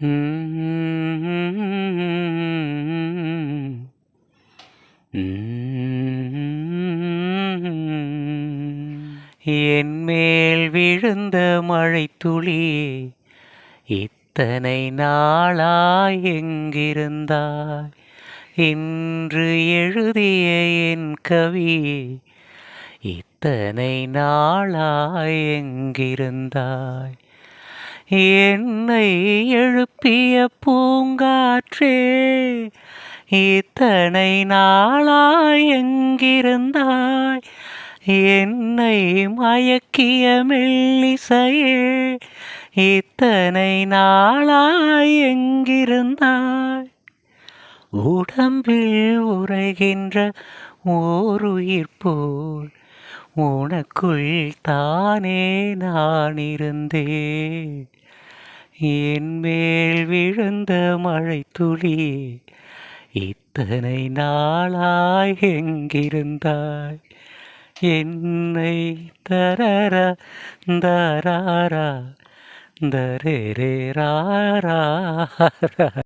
என் மேல் விழுந்த மழை துளி இத்தனை நாளாய் எங்கிருந்தாய்? இன்று எழுதிய என் கவி இத்தனை நாளாய் எங்கிருந்தாய்? என்னை எழுப்பிய பூங்காற்றே இத்தனை நாளாய் எங்கிருந்தாய்? என்னை மயக்கிய மெல்லிசையே இத்தனை நாளாய் எங்கிருந்தாய்? உடம்பில் உரைகின்ற ஓருயிர் போல் உனக்குள் தானே நான் இருந்தேன் என் மேல் விழுந்த மழை துளி இத்தனை நாளாய் எங்கிருந்தாய்? என்னை தரர தராரா தரே ராரா.